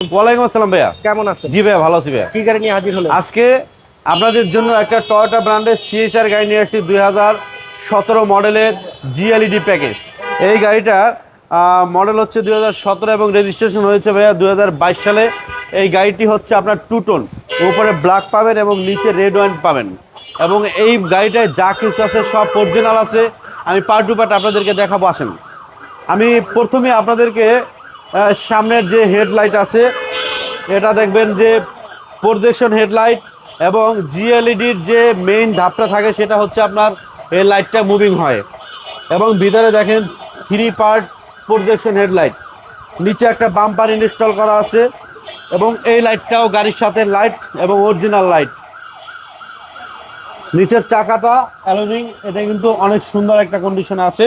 ওয়ালাইকুম আসসালাম ভাইয়া। কেমন আছেন? জি ভাইয়া ভালো আছি ভাইয়া। কি গাড়ি নিয়ে হাজির হলেন? আজকে আপনাদের জন্য একটা টয়োটা ব্র্যান্ডের সিএচআর গাড়ি নিয়ে আসছি দুই হাজার সতেরো মডেলের জিএলইডি প্যাকেজ এই গাড়িটার মডেল হচ্ছে দুই হাজার সতেরো এবং রেজিস্ট্রেশন হয়েছে ভাইয়া দুই হাজার বাইশ সালে। এই গাড়িটি হচ্ছে আপনার টু টোন উপরে ব্ল্যাক পাবেন এবং নিচে রেড ওয়াইন পাবেন। এবং এই গাড়িটায় যা কিছু আছে সব অরিজিনাল আছে। আমি পার্ট টু পার্ট আপনাদেরকে দেখাবো আসেন। আমি প্রথমে আপনাদেরকে সামনের যে হেডলাইট আছে, এটা দেখবেন যে প্রজেকশন হেডলাইট এবং জিএলইডির যে মেইন ধাপটা থাকে, সেটা হচ্ছে আপনার এই লাইটটা মুভিং হয়। এবং ভিতরে দেখেন থ্রি পার্ট প্রজেকশন হেডলাইট নিচে একটা বাম্পার ইনস্টল করা আছে এবং এই লাইটটাও গাড়ির সাথে লাইট এবং অরিজিনাল লাইট নিচের চাকাটা অ্যালোরিং এটা কিন্তু অনেক সুন্দর একটা কন্ডিশনে আছে।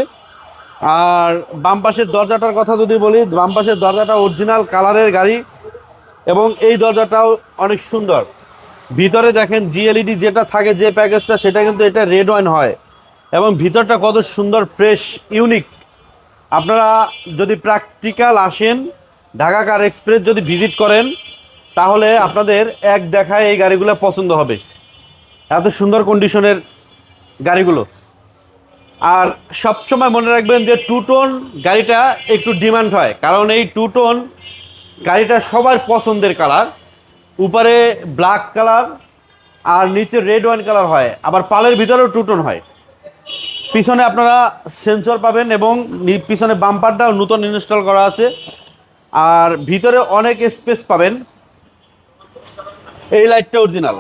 আর বাম পাশের দরজাটার কথা যদি বলি, বাম পাশের দরজাটা অরিজিনাল কালারের গাড়ি এবং এই দরজাটাও অনেক সুন্দর। ভিতরে দেখেন জিএলইডি যেটা থাকে, যে প্যাকেজটা, সেটা কিন্তু এটা রেড ওয়াইন হয়। এবং ভিতরটা কত সুন্দর ফ্রেশ ইউনিক আপনারা যদি প্র্যাকটিক্যাল আসেন, ঢাকা কার এক্সপ্রেস যদি ভিজিট করেন, তাহলে আপনাদের এক দেখায় এই গাড়িগুলো পছন্দ হবে। এত সুন্দর কন্ডিশনের গাড়িগুলো। আর সবসময় মনে রাখবেন যে টু টোন গাড়িটা একটু ডিমান্ড হয়। কারণ এই টু টোন গাড়িটা সবার পছন্দের কালার উপরে ব্ল্যাক কালার আর নিচে রেড ওয়াইন কালার হয়। আবার পালের ভিতরেও টু টোন হয়। পিছনে আপনারা সেন্সর পাবেন এবং পিছনে বাম্পারটাও নতুন ইনস্টল করা আছে। আর ভিতরে অনেক স্পেস পাবেন। এই লাইটটা অরিজিনাল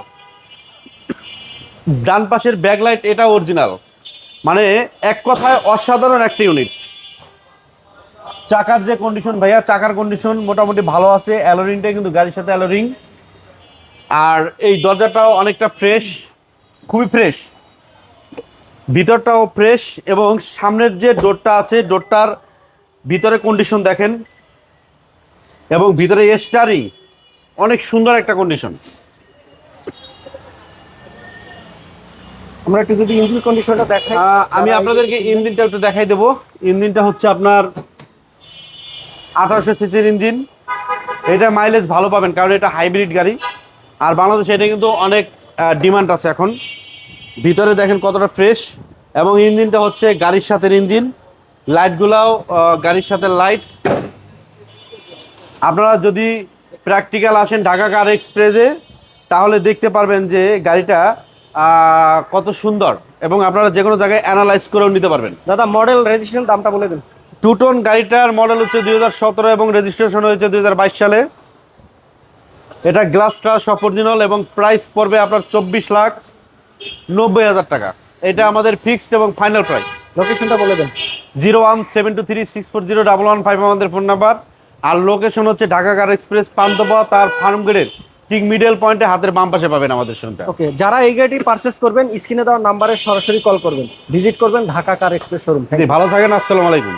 ডান পাশের ব্যাক লাইট এটা অরিজিনাল মানে এক কথায় অসাধারণ একটা ইউনিট চাকার যে কন্ডিশন ভাইয়া, চাকার কন্ডিশন মোটামুটি ভালো আছে অ্যালোরিংটা কিন্তু গাড়ির সাথে অ্যালোরিং আর এই দরজাটাও অনেকটা ফ্রেশ খুবই ফ্রেশ ভিতরটাও ফ্রেশ এবং সামনের যে ডোরটা আছে ডোরটার ভিতরে কন্ডিশন দেখেন। এবং ভিতরে স্টারিং অনেক সুন্দর একটা কন্ডিশন আমরা একটু যদি ইঞ্জিন কন্ডিশনটা দেখাই। আমি আপনাদেরকে ইঞ্জিনটা একটু দেখাই দেবো। ইঞ্জিনটা হচ্ছে আপনার আঠারোশো সিসির ইঞ্জিন এটা মাইলেজ ভালো পাবেন কারণ এটা হাইব্রিড গাড়ি। আর বাংলাদেশে এটা কিন্তু অনেক ডিমান্ড আছে এখন। ভিতরে দেখেন কতটা ফ্রেশ এবং ইঞ্জিনটা হচ্ছে গাড়ির সাথে ইঞ্জিন লাইটগুলাও গাড়ির সাথে লাইট আপনারা যদি প্র্যাকটিক্যাল আসেন ঢাকা কার এক্সপ্রেসে তাহলে দেখতে পারবেন যে গাড়িটা কত সুন্দর এবং আপনারা যে কোনো জায়গায় অ্যানালাইজ করেও নিতে পারবেন। দাদা মডেল রেজিস্ট্রেশন দামটা বলে দিন। টু টোন গাড়িটার মডেল হচ্ছে দুই হাজার সতেরো এবং রেজিস্ট্রেশন হয়েছে দুই হাজার বাইশ সালে। এটা গ্লাসটা সব অরিজিনাল এবং প্রাইস পড়বে আপনার চব্বিশ লাখ নব্বই হাজার টাকা। এটা আমাদের ফিক্সড এবং ফাইনাল প্রাইস লোকেশনটা বলে দেন। Zero one seven two three six four zero double one five আমাদের ফোন নাম্বার। আর লোকেশন হচ্ছে ঢাকা কার এক্সপ্রেস পান্তপা তার ফার্ম গেটের ঠিক মিডল পয়েন্টে হাতের বাম পাশে পাবেন আমাদের শোরুমটা ওকে যারা এই গাড়িটি পারচেস করবেন স্ক্রিনে দেওয়া নাম্বারে সরাসরি কল করবেন। ভিজিট করবেন ঢাকা কার এক্সপ্রেস শোরুম ভালো থাকেন আসসালামু আলাইকুম।